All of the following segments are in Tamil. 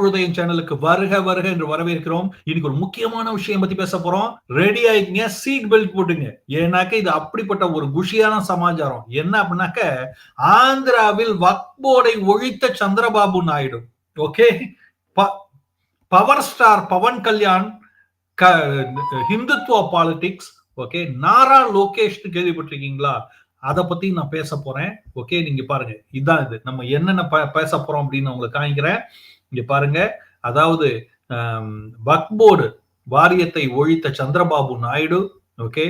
தமிழுதயம் சேனலுக்கு வருக வருக என்று வரவேற்கிறோம். இன்னைக்கு ஒரு முக்கியமான விஷயம் பத்தி பேச போறோம். ரெடி ஆயிக்கங்க சீட் பெல்ட் போட்டுங்க. ஏன்னாக்க இது அப்படிப்பட்ட ஒரு குஷியான சமாச்சாரம். என்ன அப்படின்னாக்க ஆந்திராவில் வக்போர்டை ஒழித்த Chandrababu Naidu. Okay power star Pawan Kalyan Hindutva politics okay Nara Lokesh கேள்விப்பட்டிருக்கீங்களா? அதை பத்தி நான் பேச போறேன். ஓகே நீங்க பாருங்க. இதுதான் இது. நம்ம என்னென்ன பேச போறோம் அப்படின்னு உங்களுக்கு காமிக்கிறேன். இங்க பாருங்க. அதாவது வக்போர்டு வாரியத்தை ஒழித்த Chandrababu Naidu okay?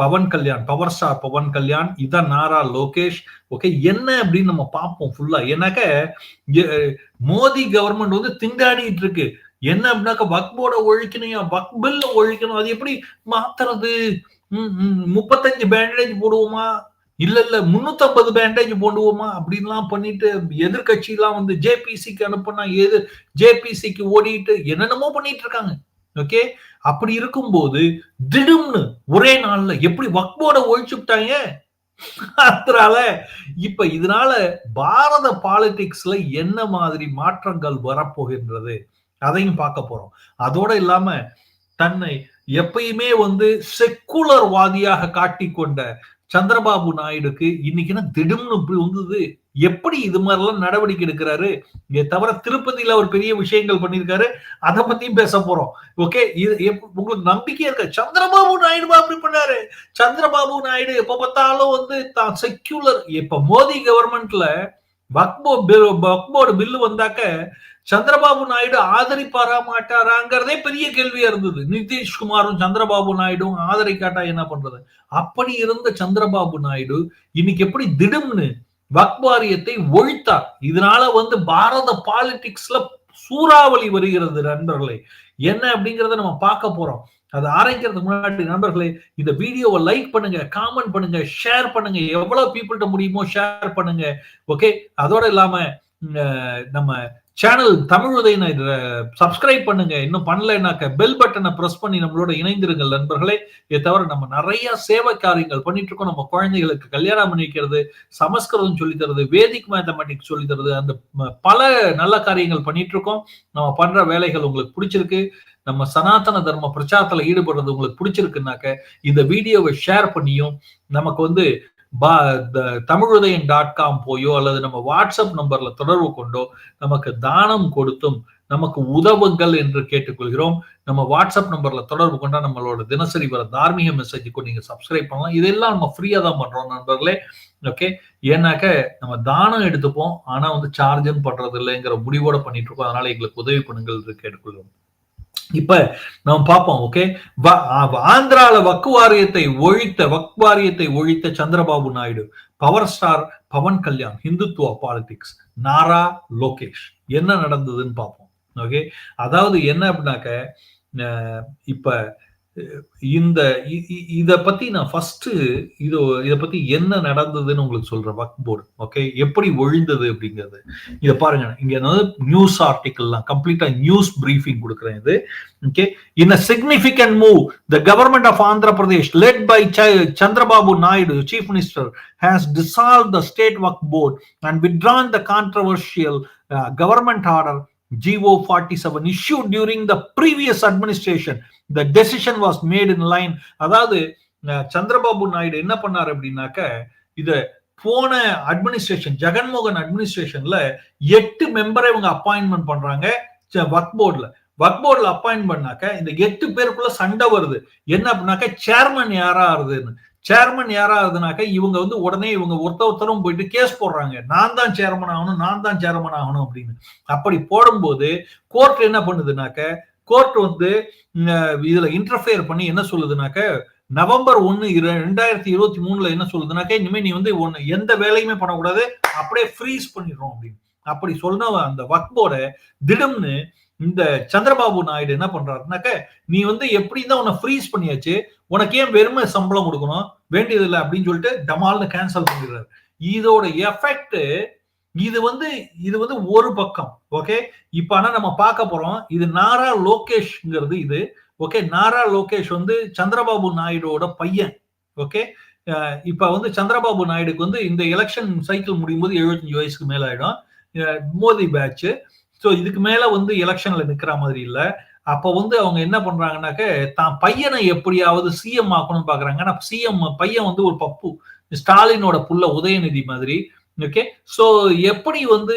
Pawan Kalyan power star Pawan Kalyan இதான் நாரா லோகேஷ் ஓகே? என்ன அப்படின்னு நம்ம பார்ப்போம் ஃபுல்லா ஏன்னாக்க மோடி கவர்மெண்ட் வந்து திண்டாடிட்டு இருக்கு. என்ன அப்படின்னாக்க வக்போர்டை ஒழிக்கணும் வக் பில்ல ஒழிக்கணும். அது எப்படி மாத்துறது? முப்பத்தஞ்சு பேண்டேஜ் போடுவோமா? இல்ல இல்ல முன்னூத்தி ஐம்பது பேண்டேஜ் போடுவோமா? அப்படின்லாம் பண்ணிட்டு எதிர்கட்சி எல்லாம் வந்து ஜேபிசிக்கு அனுப்புனா எது ஜேபிசிக்கு ஓடிட்டு என்னென்னமோ பண்ணிட்டு இருக்காங்க. ஓகே அப்படி இருக்கும்போது திடும்னு ஒரே நாள்ல எப்படி வக்போட ஒழிச்சுட்டாங்க அதனால இப்ப இதனால பாரத பாலிடிக்ஸ்ல என்ன மாதிரி மாற்றங்கள் வரப்போகின்றது? அதையும் பார்க்க போறோம். அதோட இல்லாம தன்னை எப்பயுமே வந்து செக்குலர் வாதியாக காட்டிக்கொண்ட சந்திரபாபு நாயுடுக்கு இன்னைக்குன்னா திடும்னு இப்படி வந்தது? எப்படி இது மாதிரிலாம் நடவடிக்கை எடுக்கிறாரு? இங்க தவிர திருப்பதியில அவர் பெரிய விஷயங்கள் பண்ணியிருக்காரு. அதை பத்தியும் பேச போறோம். ஓகே? இது உங்களுக்கு நம்பிக்கையா இருக்க? சந்திரபாபு நாயுடு அப்படி பண்ணாரு. சந்திரபாபு நாயுடு எப்ப பார்த்தாலும் வந்து தான் செக்யூலர் இப்ப மோடி கவர்மெண்ட்ல வக்போ வக்போர்டு பில்லு வந்தாக்க சந்திரபாபு நாயுடு ஆதரிப்பாரா மாட்டாராங்கிறதே பெரிய கேள்வியா இருந்தது. நிதிஷ்குமாரும் சந்திரபாபு நாயுடும் ஆதரிக்காட்டா என்ன பண்றது? அப்படி இருந்த சந்திரபாபு நாயுடு இன்னைக்கு எப்படி திடும்னு வக்வாரியத்தை ஒழித்தார். இதனால வந்து பாரத பாலிடிக்ஸ்ல சூறாவளி வருகிறது நண்பர்களே. என்ன அப்படிங்கிறத நம்ம பார்க்க போறோம். அதை ஆரம்பிக்கிறதுக்கு முன்னாடி நண்பர்களே இந்த வீடியோவை லைக் பண்ணுங்க காமெண்ட் பண்ணுங்க ஷேர் பண்ணுங்க. எவ்வளவு பீப்புள்கிட்ட முடியுமோ ஷேர் பண்ணுங்க. ஓகே அதோட இல்லாம நம்ம சேனல் தமிழ் உதயனை சப்ஸ்கிரைப் பண்ணுங்க. இன்னும் பண்ணலைனாக்க பெல் பட்டனை ப்ரெஸ் பண்ணி நம்மளோட இணைந்திருங்கள் நண்பர்களே. இதை தவிர நம்ம நிறைய சேவை காரியங்கள் பண்ணிட்டு இருக்கோம். நம்ம குழந்தைகளுக்கு கல்யாணம் பண்ணி வைக்கிறது சமஸ்கிருதம் சொல்லி தருது வேதிக் மேத்தமெட்டிக்ஸ் சொல்லி தருது. அந்த பல நல்ல காரியங்கள் பண்ணிட்டு இருக்கோம். நம்ம பண்ற வேலைகள் உங்களுக்கு பிடிச்சிருக்கு. நம்ம சனாதன தர்ம பிரச்சாரத்துல ஈடுபடுறது உங்களுக்கு பிடிச்சிருக்குனாக்க இந்த வீடியோவை ஷேர் பண்ணியும் நமக்கு வந்து தமிழுதயம் டாட் காம் போயோ அல்லது நம்ம வாட்ஸ்அப் நம்பர்ல தொடர்பு கொண்டோ நமக்கு தானம் கொடுத்தும் நமக்கு உதவுங்கள் என்று கேட்டுக்கொள்கிறோம். நம்ம வாட்ஸ்அப் நம்பர்ல தொடர்பு கொண்டா நம்மளோட தினசரி வர தார்மீக மெசேஜுக்கும் நீங்க சப்ஸ்கிரைப் பண்ணலாம். இதெல்லாம் நம்ம ஃப்ரீயா தான் பண்றோம் நண்பர்களே. ஓகே ஏன்னாக்க நம்ம தானம் எடுத்துப்போம். ஆனா வந்து சார்ஜும் பண்றது இல்லைங்கிற முடிவோட பண்ணிட்டு இருக்கோம். அதனால எங்களுக்கு உதவி பண்ணுங்கள் என்று கேட்டுக்கொள்கிறோம். இப்ப நம்ம பார்ப்போம் ஓகே ஆந்திரால வக்கு வாரியத்தை ஒழித்த வக் வாரியத்தை ஒழித்த Chandrababu Naidu power star Pawan Kalyan Hindutva politics Nara Lokesh. என்ன நடந்ததுன்னு பார்ப்போம் ஓகே அதாவது என்ன அப்படின்னாக்க இப்ப இந்த இதை பத்தி நான் ஃபர்ஸ்ட் இது இதை பத்தி என்ன நடந்ததுன்னு உங்களுக்கு சொல்றேன் வக் போர்டு ஓகே எப்படி ஒழிந்தது அப்படிங்கிறது. இதை பாருங்க இங்க வந்து நியூஸ் ஆர்டிக்கல்லாம் கம்ப்ளீட்டா நியூஸ் பிரீஃபிங் கொடுக்குறேன் இது. Okay in a significant move the government of Andhra Pradesh led by Chandrababu Naidu chief minister has dissolve the state waqf board and withdrawn the controversial government order GO 47 issued during the previous administration. The decision was made in line. அதாவது சந்திரபாபு நாயுடு என்ன பண்ணாரு அப்படின்னாக்க இதை போன அட்மினிஸ்ட்ரேஷன் ஜெகன்மோகன் அட்மினிஸ்ட்ரேஷன்ல எட்டு மெம்பரை இவங்க அப்பாயின்மெண்ட் பண்றாங்க ஒர்க் போர்டில் ஒர்க் போர்டில் அப்பாயின்ட் பண்ணாக்க இந்த எட்டு பேருக்குள்ள சண்டை வருது என்ன அப்படின்னாக்க சேர்மன் யாரா ஆறுதுன்னு சேர்மன் யாரா இருந்தனாக்க இவங்க வந்து உடனே இவங்க ஒருத்த ஒருத்தரும் போயிட்டு கேஸ் போடுறாங்க. நான் தான் சேர்மன் ஆகணும் நான் தான் சேர்மன் ஆகணும் அப்படின்னு. அப்படி போடும்போது கோர்ட் என்ன பண்ணுதுனாக்க கோர்ட் வந்து இதுல இன்டர்ஃபியர் பண்ணி என்ன சொல்லுதுனாக்க நவம்பர் ஒன்னு ரெண்டாயிரத்தி இருபத்தி மூணுல என்ன சொல்லுதுனாக்க இனிமே நீ வந்து ஒன்னு எந்த வேலையுமே பண்ணக்கூடாது அப்படியே ஃப்ரீஸ் பண்ணிடுறோம் அப்படின்னு. அப்படி சொன்ன அந்த வக்போட திடம்னு இந்த சந்திரபாபு நாயுடு என்ன பண்றாருனாக்க நீ வந்து எப்படி தான் உன்னை ஃப்ரீஸ் பண்ணியாச்சு உனக்கு ஏன் வெறுமை சம்பளம் கொடுக்கணும் வேண்டியதில்லை அப்படின்னு சொல்லிட்டு டமால்னு கேன்சல் பண்ணிடுறாரு. இதோட எஃபெக்ட் இது வந்து இது வந்து ஒரு பக்கம் ஓகே இப்ப ஆனா நம்ம பார்க்க போறோம் இது நாரா லோகேஷ்ங்கிறது இது ஓகே நாரா லோகேஷ் வந்து சந்திரபாபு நாயுடோட பையன் ஓகே இப்ப வந்து சந்திரபாபு நாயுடுக்கு வந்து இந்த எலெக்ஷன் சைக்கிள் முடியும் போது எழுபத்தஞ்சு வயசுக்கு மேல ஆயிடும் மோதி பேட்ச் ஸோ இதுக்கு மேல வந்து எலெக்ஷன்ல நிக்கிற மாதிரி இல்லை. அப்ப வந்து அவங்க என்ன பண்றாங்கன்னாக்க தான் பையனை எப்படியாவது சிஎம் ஆக்கணும்னு பாக்குறாங்க. ஆனா சிஎம் பையன் வந்து ஒரு பப்பு. ஸ்டாலினோட புள்ள உதயநிதி மாதிரி. ஓகே? சோ எப்படி வந்து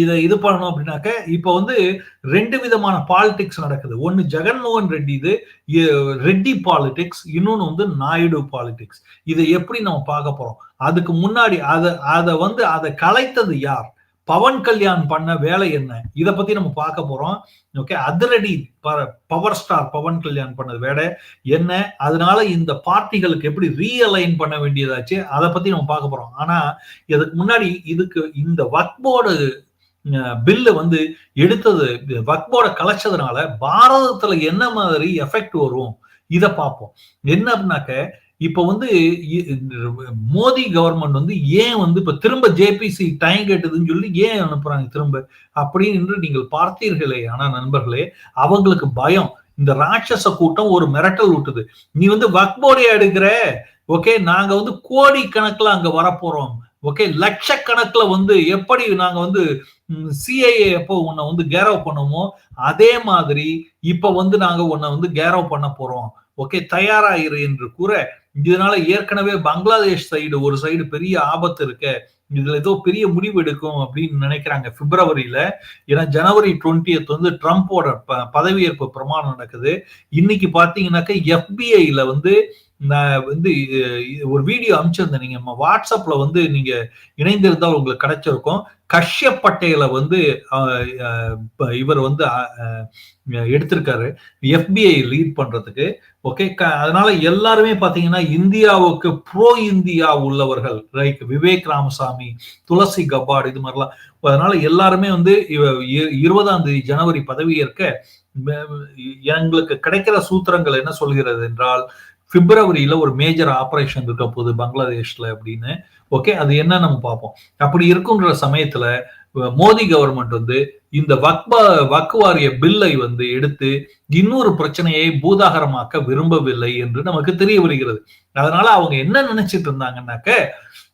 இதை இது பண்ணணும் அப்படின்னாக்க இப்ப வந்து ரெண்டு விதமான பாலிடிக்ஸ் நடக்குது. ஒன்னு ஜெகன்மோகன் ரெட்டி இது ரெட்டி பாலிடிக்ஸ் இன்னொன்னு வந்து நாயுடு பாலிடிக்ஸ் இதை எப்படி நம்ம பார்க்க போறோம்? அதுக்கு முன்னாடி அதை அதை வந்து அதை கலைத்தது யார்? பவன் கல்யாண் பண்ண வேலை என்ன? இதை பத்தி நம்ம பார்க்க போறோம். ஓகே அதிரடி பவர் ஸ்டார் பவன் கல்யாண் பண்ணது வேலை என்ன? அதனால இந்த பார்ட்டிகளுக்கு எப்படி ரீஅலைன் பண்ண வேண்டியதாச்சு? அதை பத்தி நம்ம பார்க்க போறோம். ஆனா இதுக்கு முன்னாடி இதுக்கு இந்த வக்போர்டு பில்லு வந்து எடுத்தது வக்போர்டை கலைச்சதுனால பாரதத்துல என்ன மாதிரி எஃபெக்ட் வரும்? இதை பார்ப்போம். என்ன அப்படின்னாக்க இப்ப வந்து மோடி கவர்மெண்ட் வந்து ஏன் வந்து இப்ப திரும்ப ஜேபிசி டைம் கேட்டதுன்னு சொல்லி ஏன் அனுப்புறாங்க திரும்ப? அப்படின்னு நீங்கள் பார்த்தீர்களே ஆனா நண்பர்களே அவங்களுக்கு பயம். இந்த ராட்சச கூட்டம் ஒரு மிரட்டல் விட்டுது நீ வந்து வக்போர்டை எடுக்கிற? ஓகே நாங்க வந்து கோடி கணக்குல அங்க வரப்போறோம். ஓகே லட்சக்கணக்கில் வந்து எப்படி நாங்க வந்து சிஐஏ எப்போ உன்னை வந்து கேரவ் பண்ணுமோ அதே மாதிரி இப்ப வந்து நாங்க உன்னை வந்து கேரவ் பண்ண போறோம். ஓகே தயாராயிரு என்று கூற இதனால ஏற்கனவே பங்களாதேஷ் சைடு ஒரு சைடு பெரிய ஆபத்து இருக்க. இதுல ஏதோ பெரிய முடிவு எடுக்கும் அப்படின்னு நினைக்கிறாங்க பிப்ரவரியில. ஏன்னா ஜனவரி டுவெண்ட்டியத் வந்து ட்ரம்ப்போட பதவியேற்பு பிரமாணம் நடக்குது. இன்னைக்கு பாத்தீங்கன்னாக்க எஃபிஐல வந்து நான் வந்து ஒரு வீடியோ அனுப்பிச்சிருந்தேன் நீங்க வாட்ஸ்அப்ல வந்து நீங்க இணைந்திருந்தா உங்களுக்கு கிடைச்சிருக்கும். கஷ்யப் பட்டேல வந்து இவர் வந்து எடுத்திருக்காரு. எஃபிஐ லீட் பண்றதுக்கு. ஓகே அதனால எல்லாருமே பாத்தீங்கன்னா இந்தியாவுக்கு ப்ரோ இந்தியா உள்ளவர்கள் ரைட் விவேக் ராமசாமி துளசி கபாட் இது மாதிரிலாம். அதனால எல்லாருமே வந்து இருபதாம் தேதி ஜனவரி பதவியேற்க எங்களுக்கு கிடைக்கிற சூத்திரங்கள் என்ன சொல்கிறது என்றால் பிப்ரவரியில ஒரு மேஜர் ஆபரேஷன் இருக்க போகுது பங்களாதேஷ்ல அப்படின்னு. ஓகே அது என்ன நம்ம பார்ப்போம். அப்படி இருக்குன்ற சமயத்துல மோடி கவர்மெண்ட் வந்து இந்த வக்பா வக்குவாரிய பில்லை வந்து எடுத்து இன்னொரு பிரச்சனையை பூதாகரமாக்க விரும்பவில்லை என்று நமக்கு தெரிய வருகிறது. அதனால அவங்க என்ன நினைச்சிட்டு இருந்தாங்கன்னாக்க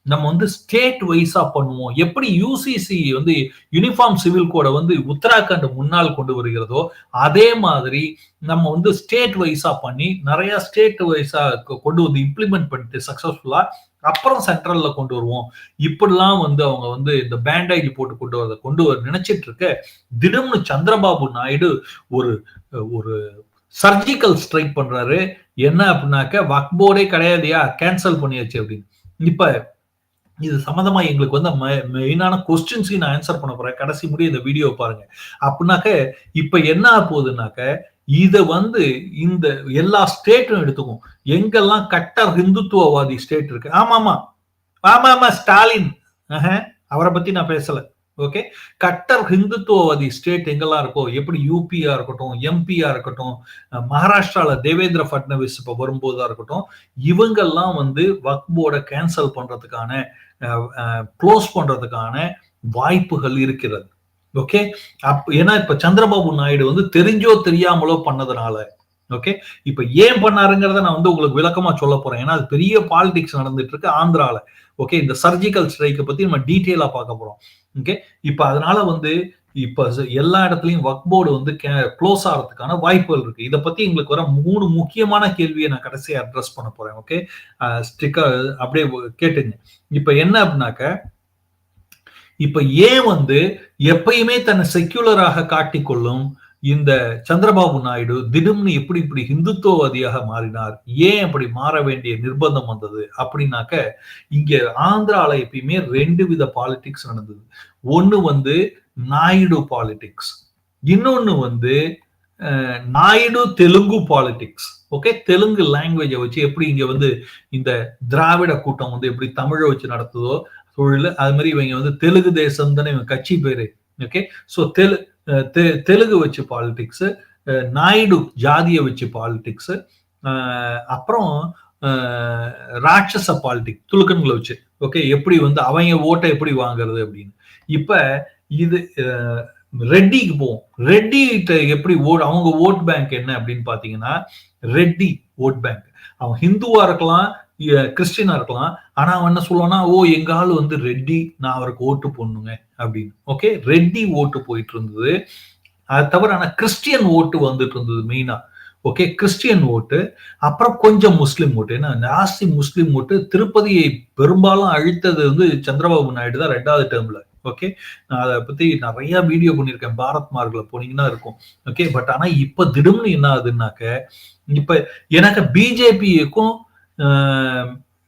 நம்ம வந்து ஸ்டேட் வைஸா பண்ணுவோம். எப்படி யூசிசி வந்து யூனிஃபார்ம் சிவில் கோடை வந்து உத்தராகண்ட் முன்னால் கொண்டு வருகிறதோ அதே மாதிரி நம்ம வந்து ஸ்டேட் வைஸா பண்ணி நிறைய ஸ்டேட் வைஸா கொண்டு வந்து இம்ப்ளிமெண்ட் பண்ணிட்டு சக்சஸ்ஃபுல்லா அப்புறம் சென்ட்ரல்ல கொண்டு வருவோம். இப்படிலாம் வந்து அவங்க வந்து இந்த பேண்டேஜ் போட்டு கொண்டு வரத கொண்டு வர நினைச்சிட்டு இருக்க திடம்னு சந்திரபாபு நாயுடு ஒரு ஒரு சர்ஜிக்கல் ஸ்ட்ரைக் பண்றாரு. என்ன அப்படின்னாக்க வக்போர்டே கிடையாதுயா கேன்சல் பண்ணியாச்சு அப்படின்னு. இப்ப இது சம்மந்தமா எங்களுக்கு வந்து மெயினான கொஸ்டின்ஸையும் நான் ஆன்சர் பண்ண போறேன். கடைசி முடிய இந்த வீடியோ பாருங்க. அப்படின்னாக்க இப்ப என்ன போகுதுனாக்க இதை வந்து இந்த எல்லா ஸ்டேட்டும் எடுத்துக்கும். எங்கெல்லாம் கட்டர் ஹிந்துத்துவவாதி ஸ்டேட் இருக்கு? ஆமா ஆமா ஆமா ஆமா ஸ்டாலின் அவரை பத்தி நான் பேசல. ஓகே கட்டர் ஹிந்துத்துவவாதி ஸ்டேட் எங்கெல்லாம் இருக்கோ எப்படி யூபியா இருக்கட்டும் எம்பியா இருக்கட்டும் மகாராஷ்டிரால தேவேந்திர பட்னவிஸ் இப்ப வரும்போதா இருக்கட்டும் இவங்கெல்லாம் வந்து வக்போர்டை கேன்சல் பண்றதுக்கான க்ளோஸ் பண்றதுக்கான வாய்ப்புகள் இருக்கிறது. ஓகே அப் ஏன்னா இப்ப சந்திரபாபு நாயுடு வந்து தெரிஞ்சோ தெரியாமலோ பண்ணதுனால ஓகே இப்ப ஏன் பண்ணாருங்கிறத நான் வந்து உங்களுக்கு விளக்கமா சொல்ல போறேன். ஏன்னா அது பெரிய பாலிடிக்ஸ் நடந்துட்டு இருக்கு ஆந்திரால ஓகே இந்த சர்ஜிக்கல் ஸ்ட்ரைக்கை பத்தி நம்ம டீட்டெயிலா பார்க்க போறோம் ஓகே இப்ப அதனால வந்து இப்ப எல்லா இடத்துலயும் ஒர்க் போர்டு வந்து க்ளோஸ் ஆகிறதுக்கான வாய்ப்புகள் இருக்கு. இதை பத்தி எங்களுக்கு வர மூணு முக்கியமான கேள்வியை நான் கடைசியாக அட்ரஸ் பண்ண போறேன் ஓகே ஸ்டிக்கர் அப்படியே கேட்டுங்க. இப்ப என்ன அப்படின்னாக்க இப்ப ஏன் வந்து எப்பயுமே தன்னை செக்யூலராக காட்டிக்கொள்ளும் இந்த சந்திரபாபு நாயுடு திடும்னு எப்படி இப்படி ஹிந்துத்துவவாதியாக மாறினார். ஏன் அப்படி மாற வேண்டிய நிர்பந்தம் வந்தது அப்படின்னாக்க இங்க ஆந்திரால எப்பயுமே ரெண்டு வித பாலிடிக்ஸ் நடந்தது. ஒண்ணு வந்து நாயுடு பாலிடிக்ஸ் இன்னொன்னு வந்து நாயுடு தெலுங்கு பாலிடிக்ஸ் ஓகே தெலுங்கு லாங்குவேஜை வச்சு எப்படி இங்க வந்து இந்த திராவிட கூட்டம் வந்து எப்படி தமிழை வச்சு நடத்துதோ தொழில் அது மாதிரி இவங்க வந்து தெலுங்கு தேசம் தானே இவங்க கட்சி பேரு ஓகே ஸோ தெலு தெலுங்கு வச்சு பாலிடிக்ஸு நாயுடு ஜாதியை வச்சு பாலிடிக்ஸு அப்புறம் ராட்சச பாலிடிக்ஸ் துலுக்கன்களை வச்சு ஓகே எப்படி வந்து அவங்க ஓட்டை எப்படி வாங்குறது அப்படின்னு. இப்ப இது ரெட்டிக்கு போவோம். ரெட்டி எப்படி ஓட் அவங்க ஓட் பேங்க் என்ன அப்படின்னு பாத்தீங்கன்னா ரெட்டி ஓட் பேங்க் அவன் ஹிந்துவா இருக்கலாம் கிறிஸ்டினா இருக்கலாம். ஆனா அவன் என்ன சொல்லுவானா ஓ எங்க ஆள் வந்து ரெட்டி நான் அவருக்கு ஓட்டு போடணுங்க அப்படின்னு. ஓகே? ரெட்டி ஓட்டு போயிட்டு இருந்தது. அது தவிர ஆனா கிறிஸ்டியன் ஓட்டு வந்துட்டு இருந்தது மெயினா. ஓகே? கிறிஸ்டியன் ஓட்டு. அப்புறம் கொஞ்சம் முஸ்லீம் ஓட்டு. ஏன்னா ஜாஸ்தி முஸ்லீம் ஓட்டு. திருப்பதியை பெரும்பாலும் அழித்தது வந்து சந்திரபாபு நாயுடு தான் ரெண்டாவது டேர்ம்ல ஓகே? நான் அதை பத்தி நிறைய வீடியோ பண்ணியிருக்கேன். பாரத் மார்க்ல போனீங்கன்னா இருக்கும். ஓகே? பட் ஆனா இப்ப திடும்னு என்ன ஆகுதுன்னாக்க இப்ப எனக்கு பிஜேபிக்கும்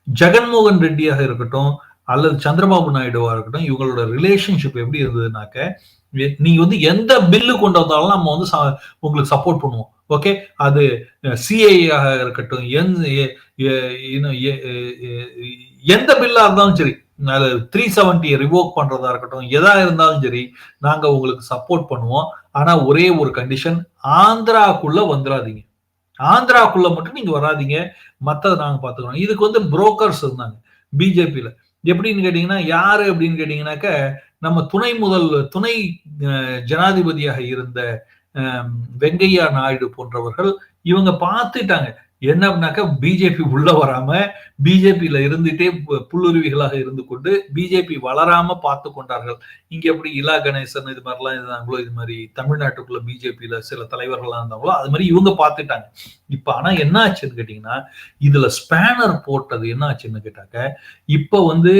ஜெகன்மோகன் ரெட்டியாக இருக்கட்டும் அல்லது சந்திரபாபு நாயுடுவா இருக்கட்டும் இவங்களோட ரிலேஷன்ஷிப் எப்படி இருந்ததுனாக்க நீங்க வந்து எந்த பில்லு கொண்டு வந்தாலும் நம்ம வந்து உங்களுக்கு சப்போர்ட் பண்ணுவோம். ஓகே அது சிஐயாக இருக்கட்டும் எந்த பில்லா இருந்தாலும் சரி த்ரீ செவன்டியை ரிவோக் பண்றதா இருக்கட்டும் எதா இருந்தாலும் சரி நாங்க உங்களுக்கு சப்போர்ட் பண்ணுவோம். ஆனா ஒரே ஒரு கண்டிஷன் ஆந்திராக்குள்ள வந்துடாதீங்க ஆந்திராக்குள்ள மட்டும் நீங்க வராதிங்க. மற்றதை நாங்க பாத்துக்கிறோம். இதுக்கு வந்து புரோக்கர்ஸ் இருந்தாங்க. பிஜேபியில எப்படின்னு கேட்டீங்கன்னா யாரு அப்படின்னு கேட்டீங்கன்னாக்க நம்ம துணை முதல் துணை ஜனாதிபதியாக இருந்த வெங்கையா நாயுடு போன்றவர்கள் இவங்க பார்த்துட்டாங்க. என்ன அப்படின்னாக்கா பிஜேபி உள்ள வராம பிஜேபியில இருந்துட்டே புல்லுருவிகளாக இருந்து கொண்டு பிஜேபி வளராம பார்த்து கொண்டார்கள். இங்க எப்படி இலா கணேசன் இது மாதிரிலாம் இருந்தாங்களோ இது மாதிரி தமிழ்நாட்டுக்குள்ள பிஜேபியில சில தலைவர்கள்லாம் இருந்தாங்களோ அது மாதிரி இவங்க பார்த்துட்டாங்க. இப்ப ஆனா என்ன ஆச்சுன்னு கேட்டீங்கன்னா இதுல ஸ்பேனர் போட்டது என்ன ஆச்சுன்னு கேட்டாக்க இப்ப வந்து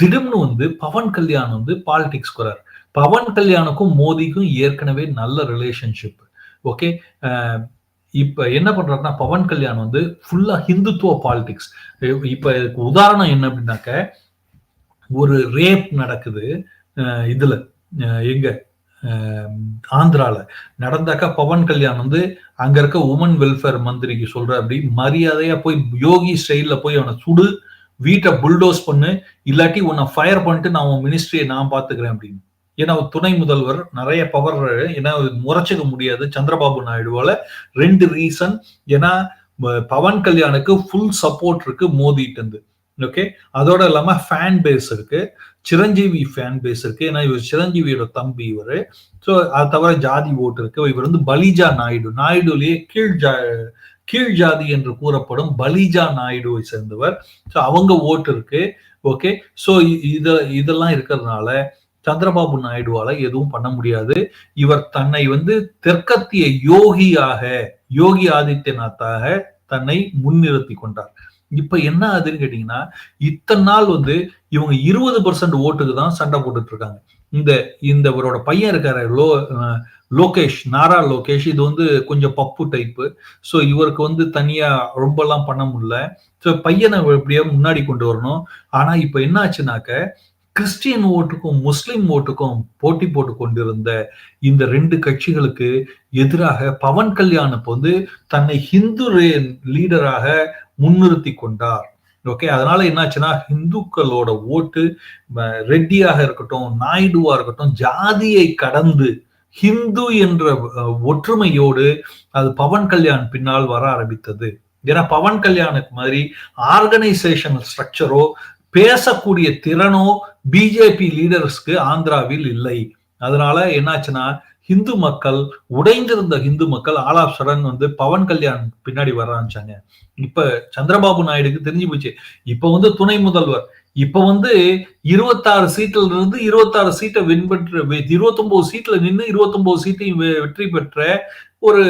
திடம்னு வந்து பவன் கல்யாண் வந்து பாலிடிக்ஸ் குறார் பவன் கல்யாணுக்கும் மோடிக்கும் ஏற்கனவே நல்ல ரிலேஷன்ஷிப் ஓகே? இப்ப என்ன பண்றாருன்னா பவன் கல்யாண் வந்து ஃபுல்லா ஹிந்துத்துவ பாலிடிக்ஸ் இப்ப உதாரணம் என்ன அப்படின்னாக்க ஒரு ரேப் நடக்குது இதுல எங்க ஆந்திரால. நடந்தாக்கா பவன் கல்யாண் வந்து அங்க இருக்க உமன் வெல்ஃபேர் மந்திரிக்கு சொல்ற அப்படி மரியாதையா போய் யோகி ஸ்டைல்ல போய் அவனை சுடு வீட்டை புல்டோஸ் பண்ணு இல்லாட்டி உன்னை ஃபயர் பண்ணிட்டு நான் உன் மினிஸ்ட்ரியை நான் பாத்துக்கிறேன் அப்படின்னு. ஏன்னா துணை முதல்வர் நிறைய பவர் ஏன்னா முறைச்சிக்க முடியாது. சந்திரபாபு நாயுடுவால ரெண்டு ரீசன் ஏன்னா பவன் கல்யாணுக்கு ஃபுல் சப்போர்ட் இருக்கு மோதிட்டு இருந்து ஓகே அதோட இல்லாம ஃபேன் பேஸ் இருக்கு. சிரஞ்சீவி ஃபேன் பேஸ் இருக்கு. ஏன்னா இவர் சிரஞ்சீவியோட தம்பி இவர். ஸோ அது தவிர ஜாதி ஓட்டு இருக்கு. இவர் வந்து பலிஜா நாயுடு. நாயுடுலேயே கீழ் ஜா கீழ் ஜாதி என்று கூறப்படும் பலிஜா நாயுடுவை சேர்ந்தவர். ஸோ அவங்க ஓட்டு இருக்கு. ஓகே ஸோ இத இதெல்லாம் இருக்கிறதுனால சந்திரபாபு நாயுடுவால எதுவும் பண்ண முடியாது. இவர் தன்னை வந்து தெற்கத்திய யோகியாக யோகி ஆதித்யநாத்தாக தன்னை முன்னிறுத்தி கொண்டார். இப்ப என்ன ஆகுதுன்னு கேட்டீங்கன்னா இத்தனை நாள் வந்து இவங்க இருபது பர்சன்ட் ஓட்டுக்கு தான் சண்டை போட்டுட்டு இருக்காங்க. இந்த இந்த இவரோட பையன் இருக்காரு லோ லோகேஷ் நாரா லோகேஷ் இது வந்து கொஞ்சம் பப்பு டைப்பு ஸோ இவருக்கு வந்து தனியா ரொம்பலாம் பண்ண முடியல. ஸோ பையனை எப்படியோ முன்னாடி கொண்டு வரணும். ஆனா இப்ப என்ன ஆச்சுனாக்க கிறிஸ்டியன் ஓட்டுக்கும் முஸ்லிம் ஓட்டுக்கும் போட்டி போட்டு கொண்டிருந்த இந்த ரெண்டு கட்சிகளுக்கு எதிராக பவன் கல்யாண் வந்து தன்னை ஹிந்து லீடராக முன்னிறுத்தி கொண்டார். ஓகே அதனால என்னாச்சுன்னா ஹிந்துக்களோட ஓட்டு ரெட்டியாக இருக்கட்டும் நாயுடுவா இருக்கட்டும் ஜாதியை கடந்து ஹிந்து என்ற ஒற்றுமையோடு அது பவன் கல்யாண் பின்னால் வர ஆரம்பித்தது. ஏன்னா பவன் கல்யாணுக்கு மாதிரி ஆர்கனைசேஷன் ஸ்ட்ரக்சரோ பேசக்கூடிய திறனோ பிஜேபி லீடர்ஸ்க்கு ஆந்திராவில் இல்லை. அதனால என்னாச்சுன்னா ஹிந்து மக்கள் உடைந்திருந்த ஹிந்து மக்கள் ஆல் ஆஃப் சடன் வந்து பவன் கல்யாண் பின்னாடி வர ஆரம்பிச்சாங்க. இப்ப சந்திரபாபு நாயுடுக்கு தெரிஞ்சு போச்சு. இப்ப வந்து துணை முதல்வர். இப்ப வந்து இருபத்தாறு சீட்ல இருந்து இருபத்தாறு சீட்டை வின் பெற்ற இருபத்தொன்பது சீட்ல நின்று இருபத்தொன்பது சீட்டையும் வெற்றி பெற்ற ஒரு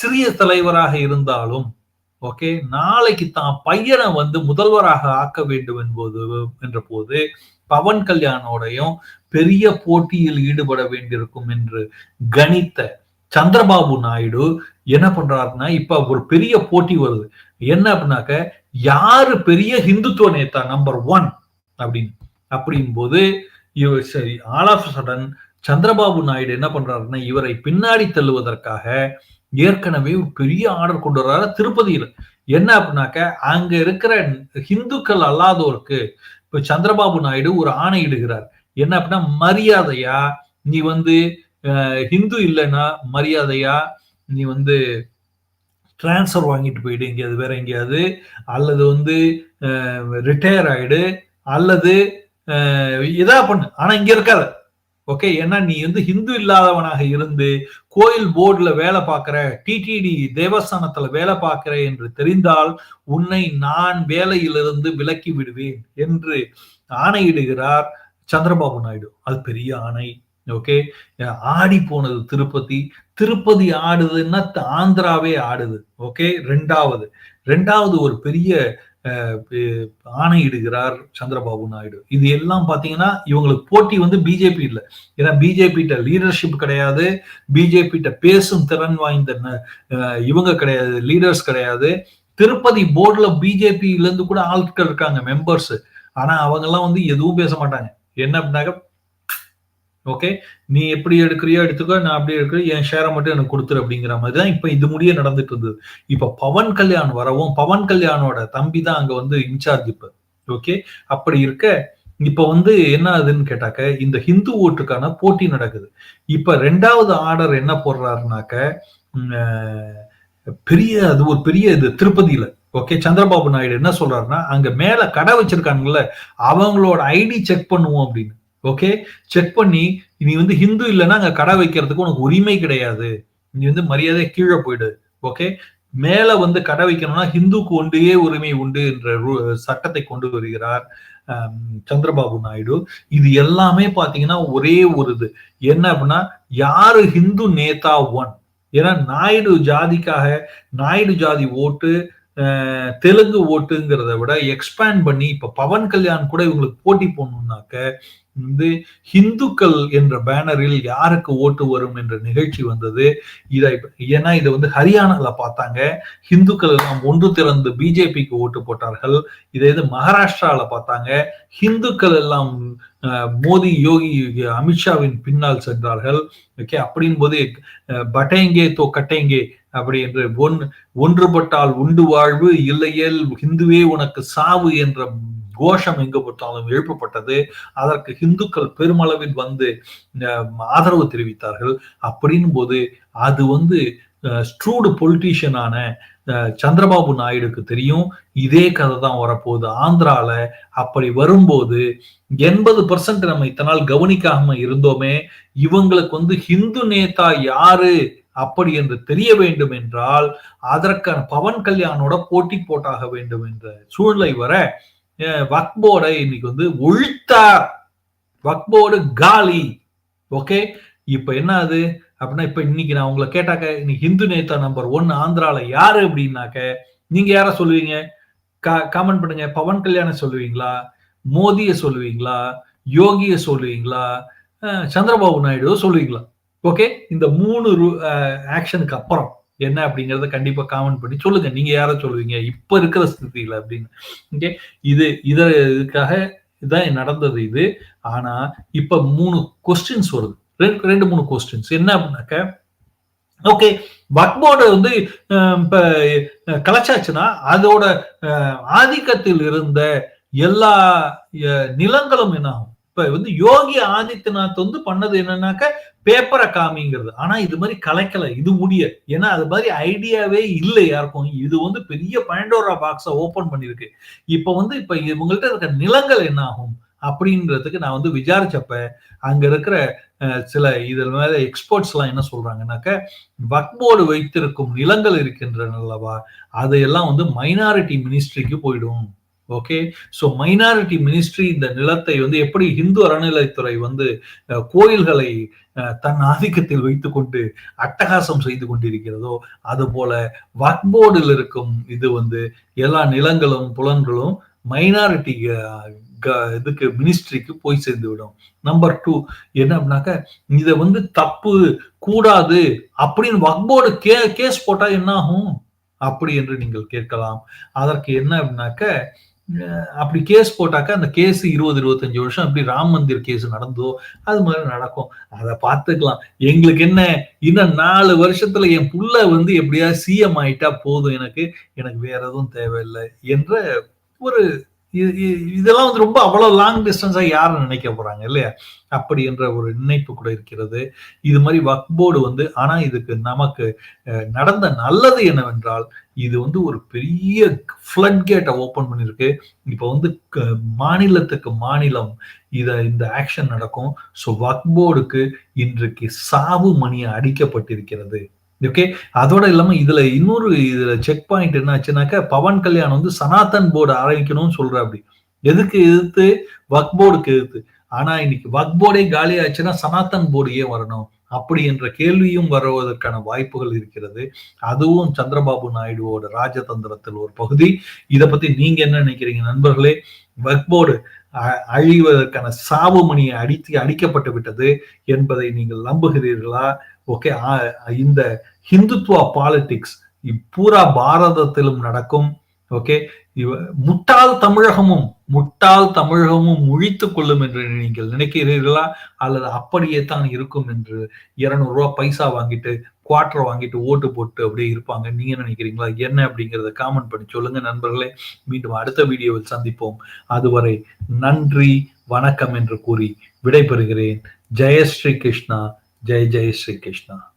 சிறிய தலைவராக இருந்தாலும் ஓகே நாளைக்கு தான் பையனை வந்து முதல்வராக ஆக்க வேண்டும் என்பது என்ற போது பவன் கல்யாணோடையும் பெரிய போட்டியில் ஈடுபட வேண்டியிருக்கும் என்று கணித்த சந்திரபாபு நாயுடு என்ன பண்றாருன்னா இப்ப ஒரு பெரிய போட்டி வருது. என்ன அப்படின்னாக்க யாரு பெரிய ஹிந்துத்துவ நேதா நம்பர் ஒன் அப்படின்னு. அப்படின் போது இவர் சரி all of sudden Chandrababu Naidu என்ன பண்றாருன்னா இவரை பின்னாடி தள்ளுவதற்காக ஏற்கனவே ஒரு பெரிய ஆர்டர் கொண்டு வர்றாரு திருப்பதியில் என்ன அப்படின்னாக்க அங்க இருக்கிற ஹிந்துக்கள் அல்லாதோருக்கு இப்ப சந்திரபாபு நாயுடு ஒரு ஆணையிடுகிறார் என்ன அப்படின்னா மரியாதையா நீ வந்து ஹிந்து இல்லைன்னா மரியாதையா நீ வந்து டிரான்ஸ்ஃபர் வாங்கிட்டு போயிடு எங்கேயாவது வேற எங்கேயாவது அல்லது வந்து ரிட்டையர் ஆயிடு அல்லது இதா பண்ணு. ஆனா இங்க இருக்காது ஓகே ஏன்னா நீ வந்து ஹிந்து இல்லாதவனாக இருந்து கோயில் போர்டுல வேலை பார்க்குற டிடிடி தேவஸ்தானத்துல வேலை பார்க்கிற என்று தெரிந்தால் உன்னை நான் வேலையிலிருந்து விலக்கி விடுவேன் என்று ஆணையிடுகிறார் சந்திரபாபு நாயுடு. அது பெரிய ஆணை ஓகே? ஆடி போனது திருப்பதி. திருப்பதி ஆடுதுன்னா ஆந்திராவே ஆடுது ஓகே? ரெண்டாவது. ரெண்டாவது ஒரு பெரிய ஆணையிடுகிறார் சந்திரபாபு நாயுடு. இது எல்லாம் பாத்தீங்கன்னா இவங்களுக்கு போட்டி வந்து பிஜேபி இல்லை. ஏன்னா பிஜேபிட்ட லீடர்ஷிப் கிடையாது. பிஜேபிட்ட பேசும் திறன் வாய்ந்த இவங்க கிடையாது. லீடர்ஸ் கிடையாது. திருப்பதி போர்டுல பிஜேபில இருந்து கூட ஆட்கள் இருக்காங்க மெம்பர்ஸ் ஆனா அவங்கெல்லாம் வந்து எதுவும் பேச மாட்டாங்க. என்ன அப்படின்னாக்க ஓகே நீ எப்படி எடுக்கிறியோ எடுத்துக்கோ நான் அப்படி எடுக்கிறேன். என் ஷேரை மட்டும் எனக்கு கொடுத்துரு அப்படிங்கிற மாதிரி தான் இப்போ இது முடிய நடந்துட்டு இருந்தது. இப்போ பவன் கல்யாண் வரவும் பவன் கல்யாணோட தம்பி தான் அங்க வந்து இன்சார்ஜ் இப்போ. ஓகே அப்படி இருக்க இப்ப வந்து என்ன ஆகுதுன்னு கேட்டாக்க இந்த ஹிந்து ஓட்டுக்கான போட்டி நடக்குது. இப்ப ரெண்டாவது ஆர்டர் என்ன போடுறாருனாக்க பெரிய அது ஒரு பெரிய இது திருப்பதியில. ஓகே சந்திரபாபு நாயுடு என்ன சொல்றாருன்னா அங்க மேல கடை வச்சிருக்காங்கல்ல அவங்களோட ஐடி செக் பண்ணுவோம் அப்படின்னு. ஓகே செக் பண்ணி நீ வந்து ஹிந்து இல்லைன்னா அங்க கடை வைக்கிறதுக்கு உனக்கு உரிமை கிடையாது. நீ வந்து மரியாதை கீழே போயிடு. ஓகே மேல வந்து கடை வைக்கணும்னா ஹிந்துக்கு ஒன்றையே உரிமை உண்டு என்ற சட்டத்தை கொண்டு வருகிறார் சந்திரபாபு நாயுடு. இது எல்லாமே பாத்தீங்கன்னா ஒரே ஒரு இது. என்ன அப்படின்னா யாரு ஹிந்து நேதா ஒன் ஏன்னா நாயுடு ஜாதிக்காக நாயுடு ஜாதி ஓட்டு தெலுங்கு ஓட்டுங்கிறத விட எக்ஸ்பேண்ட் பண்ணி இப்ப பவன் கல்யாண் கூட இவங்களுக்கு போட்டி போடணும்னாக்க வந்து ஹிந்துக்கள் என்ற பேனரில் யாருக்கு ஓட்டு வரும் என்ற நிகழ்ச்சி வந்தது. இதை ஏன்னா இதை வந்து ஹரியானால பார்த்தாங்க. ஹிந்துக்கள் எல்லாம் ஒன்று திறந்து பிஜேபிக்கு ஓட்டு போட்டார்கள். இதை இது மகாராஷ்டிரால பார்த்தாங்க. ஹிந்துக்கள் எல்லாம் மோடி யோகி அமித்ஷாவின் பின்னால் சென்றார்கள். ஓகே அப்படின் போது பட்டேங்கே தோ கட்டேங்கே அப்படி என்று ஒன் ஒன்றுபட்டால் உண்டு வாழ்வு இல்லையேல் ஹிந்துவே உனக்கு சாவு என்ற கோஷம் எங்கு பட்டாலும் எழுப்பப்பட்டது. அதற்கு இந்துக்கள் பெருமளவில் வந்து ஆதரவு தெரிவித்தார்கள். அப்படின் போது அது வந்து ஸ்ட்ரூடு பொலிட்டீஷியனான சந்திரபாபு நாயுடுக்கு தெரியும். இதே கதை தான் வரப்போகுது ஆந்திரால. அப்படி வரும்போது எண்பது பர்சன்ட் நம்ம இத்தனால் கவனிக்காம இருந்தோமே. இவங்களுக்கு வந்து ஹிந்து நேதா யாரு? அப்படி என்று தெரிய வேண்டும் என்றால் அதற்கான பவன் கல்யாணோட போட்டி போட்டாக வேண்டும் என்ற சூழ்நிலை வர வக்போர்டை இன்னைக்கு வந்து ஒழித்தார். வக்போர்டு காலி. ஓகே? இப்ப என்ன அது? அப்படின்னா இப்ப இன்னைக்கு நான் உங்களை கேட்டாக்க இன்னைக்கு ஹிந்து நேதா நம்பர் ஒன் ஆந்திரால யாரு அப்படின்னாக்க நீங்க யார சொல்லுவீங்க? காமெண்ட் பண்ணுங்க. பவன் கல்யாணம் சொல்லுவீங்களா? மோதிய சொல்லுவீங்களா? யோகிய சொல்லுவீங்களா? சந்திரபாபு நாயுடு சொல்லுவீங்களா? ஓகே இந்த மூணு ஆக்ஷனுக்கு அப்புறம் என்ன அப்படிங்கறத கண்டிப்பா காமெண்ட் பண்ணி சொல்லுங்க. நீங்க யார சொல்லுவீங்க? இப்ப இருக்கிற ஸ்திதியில அப்படின்னு. ஓகே இது இத இதுக்காக இதான் நடந்தது இது. ஆனா இப்ப மூணு கொஸ்டின்ஸ் வருது. ரெண்டு ரெண்டு மூணு கொஸ்டின்ஸ் என்ன அப்படின்னாக்க ஓகே வக்போர்டு வந்து இப்ப கலைச்சாச்சுன்னா அதோட ஆதிக்கத்தில் இருந்த எல்லா நிலங்களும் என்ன ஆகும்? இப்ப வந்து யோகி ஆதித்யநாத் வந்து பண்ணது என்னன்னாக்க பேப்பரை காமிங்கிறது. ஆனா இது மாதிரி கலைக்கல இது முடிய ஏன்னா அது மாதிரி ஐடியாவே இல்லை யாருக்கும். இது வந்து பெரிய பயண்டோரா பாக்ஸ ஓபன் பண்ணிருக்கு. இப்ப வந்து இப்ப இவங்கள்ட்ட இருக்க நிலங்கள் என்ன ஆகும் அப்படின்றதுக்கு நான் வந்து விசாரிச்சப்ப அங்க இருக்கிற சில இதில் மேல எக்ஸ்பர்ட்ஸ் எல்லாம் என்ன சொல்றாங்கன்னாக்க வக்போர்டு வைத்திருக்கும் நிலங்கள் இருக்கின்றன அல்லவா? அதையெல்லாம் வந்து மைனாரிட்டி மினிஸ்ட்ரிக்கு போயிடும். ஓகே ஸோ மைனாரிட்டி மினிஸ்ட்ரி இந்த நிலத்தை வந்து எப்படி இந்து அறநிலைத்துறை வந்து கோயில்களை தன் ஆதிக்கத்தில் வைத்துக்கொண்டு அட்டகாசம் செய்து கொண்டிருக்கிறதோ அது போல வக்போர்டில் இருக்கும் இது வந்து எல்லா நிலங்களும் புலன்களும் மைனாரிட்டி இதுக்கு மினிஸ்ட்ரிக்கு போய் சேர்ந்து விடும் நம்பர் டூ என்ன அப்படின்னாக்க இதை வந்து தப்பு கூடாது அப்படின்னு வக்போர்டு கே கேஸ் போட்டா என்ன ஆகும்? அப்படி என்று நீங்கள் கேட்கலாம். அதற்கு என்ன அப்படின்னாக்க அப்படி கேஸ் போட்டாக்க அந்த கேஸ் இருபது இருபத்தஞ்சு வருஷம் அப்படி ராம் மந்திர் கேஸ் நடந்தோ அது மாதிரி நடக்கும். அதை பார்த்துக்கலாம். எங்களுக்கு என்ன இன்னும் நாலு வருஷத்துல என் புள்ள வந்து எப்படியா சிஎம் ஆயிட்டா போதும் எனக்கு. எனக்கு வேற எதுவும் தேவையில்லை என்ற ஒரு இதெல்லாம் வந்து ரொம்ப அவ்வளவு லாங் டிஸ்டன்ஸா யாரும் நினைக்க போறாங்க இல்லையா? அப்படி என்ற ஒரு நினைப்பு கூட இருக்கிறது. இது மாதிரி வக்போர்டு வந்து ஆனா இதுக்கு நமக்கு நடந்த நல்லது என்னவென்றால் இது வந்து ஒரு பெரிய ஃப்ளட் கேட்டை ஓபன் பண்ணிருக்கு. இப்போ வந்து மாநிலத்துக்கு மாநிலம் இத இந்த ஆக்ஷன் நடக்கும். ஸோ வக்போர்டுக்கு இன்றைக்கு சாவு மணியை அடிக்கப்பட்டிருக்கிறது. ஓகே அதோட இல்லாம இதுல இன்னொரு இதுல செக் பாயிண்ட் என்னாச்சுனாக்கா பவன் கல்யாண் வந்து சனாதன் போர்டு ஆரம்பிக்கணும்னு சொல்ற அப்படி. எதுக்கு எதிர்த்து? வக் போர்டுக்கு எதிர்த்து. ஆனா இன்னைக்கு வக் போர்டே காலி ஆச்சுன்னா சனாதன் போர்டு ஏன் வரணும்? அப்படி என்ற கேள்வியும் வருவதற்கான வாய்ப்புகள் இருக்கிறது. அதுவும் சந்திரபாபு நாயுடுவோட ராஜதந்திரத்தில் ஒரு பகுதி. இதை பத்தி நீங்க என்ன நினைக்கிறீங்க நண்பர்களே? வக் போர்டு அழிவதற்கான சாவு மணியை அடித்து அடிக்கப்பட்டு விட்டது என்பதை நீங்கள் நம்புகிறீர்களா? ஓகே இந்த ஹிந்துத்வா பாலிடிக்ஸ் பூரா பாரதத்திலும் நடக்கும். ஓகே இவ முட்டாள் தமிழகமும் முட்டாள் தமிழகமும் முழித்துக் கொள்ளும் என்று நீங்கள் நினைக்கிறீர்களா? அல்லது அப்படியே தான் இருக்கும் என்று இருநூறு ரூபா பைசா வாங்கிட்டு குவார்டர் வாங்கிட்டு ஓட்டு போட்டு அப்படியே இருப்பாங்க? நீங்க நினைக்கிறீங்களா? என்ன அப்படிங்கறத காமெண்ட் பண்ணி சொல்லுங்க நண்பர்களே. மீண்டும் அடுத்த வீடியோவில் சந்திப்போம். அதுவரை நன்றி வணக்கம் என்று கூறி விடைபெறுகிறேன். ஜெயஸ்ரீ கிருஷ்ணா. जय जय श्री कृष्णा।